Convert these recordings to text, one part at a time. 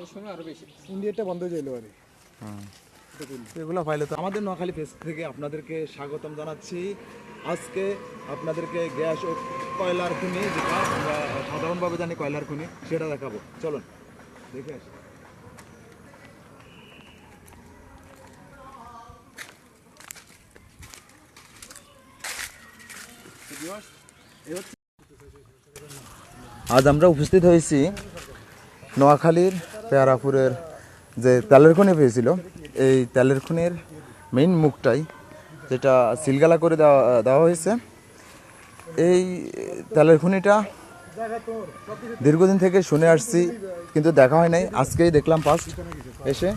ওই সময় আরও বেশি। ইন্ডিয়াটা বন্ধ হয়ে যাইলো আরে এগুলো ফাইলে তো আমাদের নোয়াখালী ফেস থেকে আপনাদেরকে স্বাগতম জানাচ্ছি। আজকে আপনাদেরকে গ্যাস ও কয়লার খুনি যেটা আমরা সাধারণভাবে জানি কয়লার খুনি সেটা দেখাবো। চলুন দেখে আসি। আজ আমরা উপস্থিত হয়েছি নোয়াখালীর পেয়ারাপুরের যে তেলের খনি পেয়েছিল, এই তেলের খনির মেইন মুখটাই যেটা সিলগালা করে দেওয়া দেওয়া হয়েছে। এই তেলের খনিটা দীর্ঘদিন থেকে শুনে আসছি, কিন্তু দেখা হয় নাই। আজকেই দেখলাম ফার্স্ট এসে।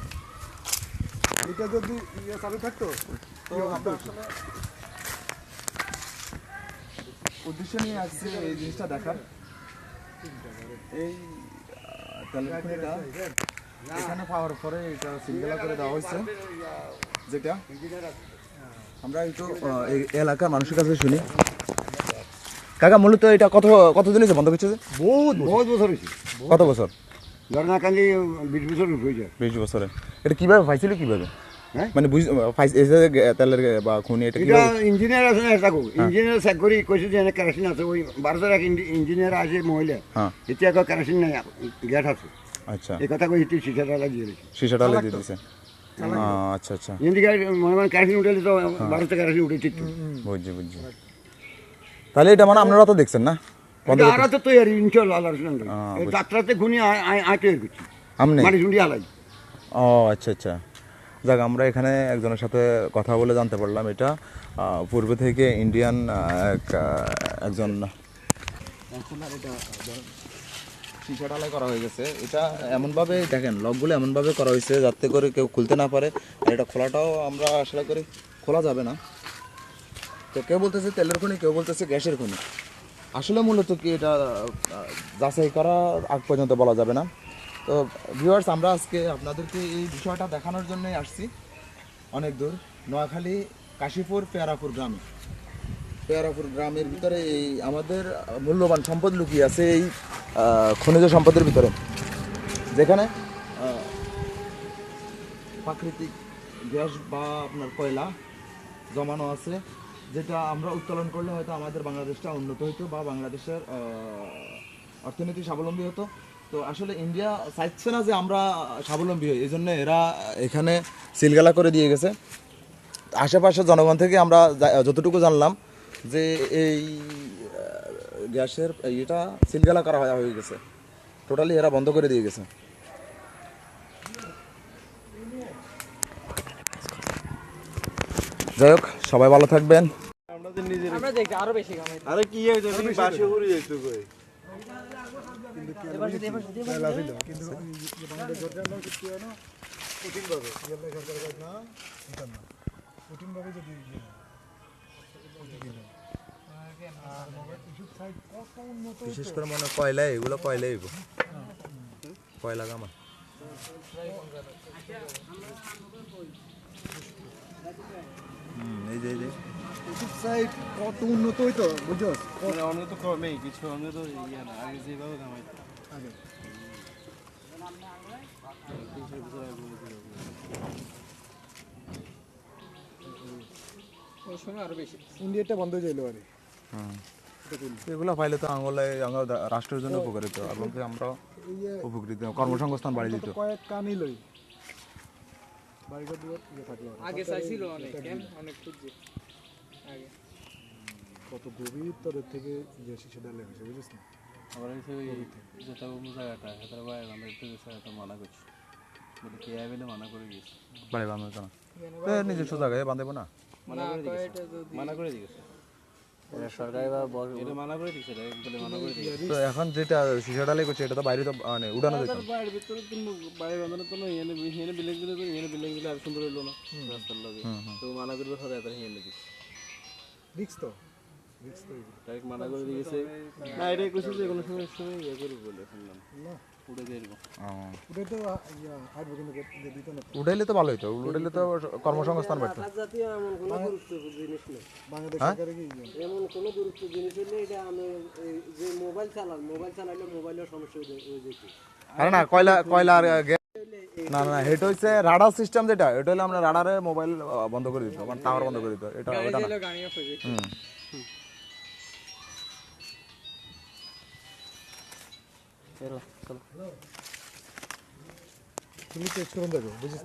উদ্দেশ্য নিয়ে আসছি এই জিনিসটা দেখার। এই খনিটা এখানে পাওয়ার পরে এটা সিঙ্গেলা করে দেওয়া হয়েছে। যেটা? আমরা একটু এই এলাকার মানুষের কাছে শুনি। কাকা মূলত এটা কত কতদিন হয়েছে? বন্ধ করছে যে? বহুত বহুত বছর হয়েছে। কত বছর? কান্দি বিশ বছর হয়েছে। বিশ বছরে। এটা কীভাবে পাইছিল কীভাবে? মানে বুঝ পাইছে- এই যে তেলের বা খুনি এটা এটা ইঞ্জিনিয়ার আছে না থাকো ইঞ্জিনিয়ার চেক করি কৈছে যে এনে কেরাসিন আছে। ওই ভারতের এক ইঞ্জিনিয়ার আছে মহিলা। হ্যাঁ। এতিয়া কেরাসিন নাই গ্যাস আছে। আচ্ছা। এই কথা কই লাগিয়ে রেখেছে শিশাটা লাগিয়ে দিয়েছে আহ, আচ্ছা আচ্ছা। এদিকে মনে মনে কেরাসিন উঠেলে তো ভারতে কেরাসিন উঠেছে তো। বুঝছি বুঝছি। তাহলে এটা মানে আপনারা তো দেখছেন না? আরা তো তৈরি ইনশাল্লাহ আল্লাহর সঙ্গে আয় তৈরি করছি আমনে? মানে আলাই ও আচ্ছা আচ্ছা। যাক, আমরা এখানে একজনের সাথে কথা বলে জানতে পারলাম এটা। পূর্বে থেকে ইন্ডিয়ান এক একজন ঢালাই করা হয়ে গেছে। এটা এমনভাবে, দেখেন, লকগুলো এমনভাবে করা হয়েছে যাতে করে কেউ খুলতে না পারে। আর এটা খোলাটাও আমরা আসলে করে খোলা যাবে না। তো কেউ বলতেছে তেলের খনি, কেউ বলতেছে গ্যাসের খনি। আসলে মূলত কি এটা যাচাই করা আগ পর্যন্ত বলা যাবে না। তো ভিউয়ার্স আমরা আজকে আপনাদেরকে এই বিষয়টা দেখানোর জন্যই আসছি। অনেক দূর, নোয়াখালী কাশীপুর পেয়ারাপুর গ্রামে। পেয়ারাপুর গ্রামের ভিতরে এই আমাদের মূল্যবান সম্পদ লুকিয়ে আছে এই খনিজ সম্পদের ভিতরে। যেখানে প্রাকৃতিক গ্যাস বা আপনার কয়লা জমানো আছে, যেটা আমরা উত্তোলন করলে হয়তো আমাদের বাংলাদেশটা উন্নত হতো বা বাংলাদেশের অর্থনীতি স্বাবলম্বী হতো। তো আসলে ইন্ডিয়া চাইছে না যে আমরা স্বাবলম্বী হই। এই জন্য এরা এখানে সিলগালা করে দিয়ে গেছে। আশেপাশের জনগণ থেকে আমরা যতটুকু জানলাম যে এই গ্যাসের এটা সিলগালা করা হয়ে গেছে। টোটালি এরা বন্ধ করে দিয়ে গেছে। যাই হোক সবাই ভালো থাকবেন। আমরা নিজের আমরা দেখি আরও বেশি কামাই। আরে কি হয়েছে? বাসে ঘুরে যাইতো কই? বিশেষ করে মনে কয়লা এগুলো কয়লাই হইব। কয়লা হুম, এই যে এই যে। সাইড কত উন্নত হইতো বুঝছস মানে অন্য তো কমেই কিছু অন্য তো ইয়ে না আগে যেভাবে কামাইতো। আগে। ওই সময় আরও বেশি। ইন্ডিয়াটা বন্ধ হয়ে যাইলো আরে। এগুলো পাইলে তো রাষ্ট্রের জন্য উপকারিত এবং আমরা উপকৃত কর্মসংস্থান বাড়িয়ে দিত। কয়েক কানি লই। বাড়িটা দূর ইয়ে থাকল আগে চাইছিল অনেক অনেক খুঁজছে। আগে। কত গভীর তরের থেকে যে শিশু ডালে হয়েছে বুঝিস না? আবার হিসেবে যেটা জায়গাটা সেটার বাইরে আমাদের একটু জায়গাটা মানা করছি। বলে কে মানা করে দিয়েছে বাড়ি বান্ধব না নিজস্ব জায়গায় বাঁধব না। মানা করে দিয়েছে। মানা করে দিয়েছে এটা বলে মানা করে দিয়েছে তো এখন যেটা শিশা ডালে করছে এটা তো বাইরে তো মানে উঠানো যেত না। বাইরের ভিতরে তুমি বাইরে বাঁধানো তো নয় এনে এনে বিল্ডিং দিলে তো এনে বিল্ডিং দিলে আর সুন্দর হইল না রাস্তার লগে। তো মানা করবে সদায় তারা এনে দিচ্ছে রিক্স তো। রিক্স তো। ডাইরেক্ট মানা করে দিয়েছে। না এটাই কইছে যে কোনো সময় সময় ইয়ে করবে বলে শুনলাম। না। তো তো। ভালোই তো উঠাইলে তো কর্মসংস্থান বাড়তো জাতীয় এমন কোনো গুরুত্ব জিনিস নেই। বাংলাদেশ হ্যাঁ? কি ইয়ে? এমন কোনো গুরুত্ব জিনিস হলে এটা আমি যে মোবাইল চালান মোবাইল চালাইলে মোবাইলের সমস্যা হয়ে যেত আরে না কয়লা কয়লা আর না না না এটা হচ্ছে রাডার সিস্টেম যেটা এটা হলে আমরা রাডারে মোবাইল বন্ধ করে দিত মানে টাওয়ার বন্ধ করে দিত এটা ওটা না। চলো চলো। তুমি তো একটু দেখো বুঝিস?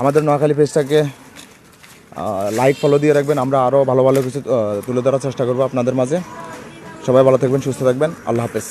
আমাদের নোয়াখালী পেজটাকে লাইক ফলো দিয়ে রাখবেন। আমরা আরও ভালো ভালো কিছু তুলে ধরার চেষ্টা করব আপনাদের মাঝে। সবাই ভালো থাকবেন সুস্থ থাকবেন। আল্লাহ হাফেজ।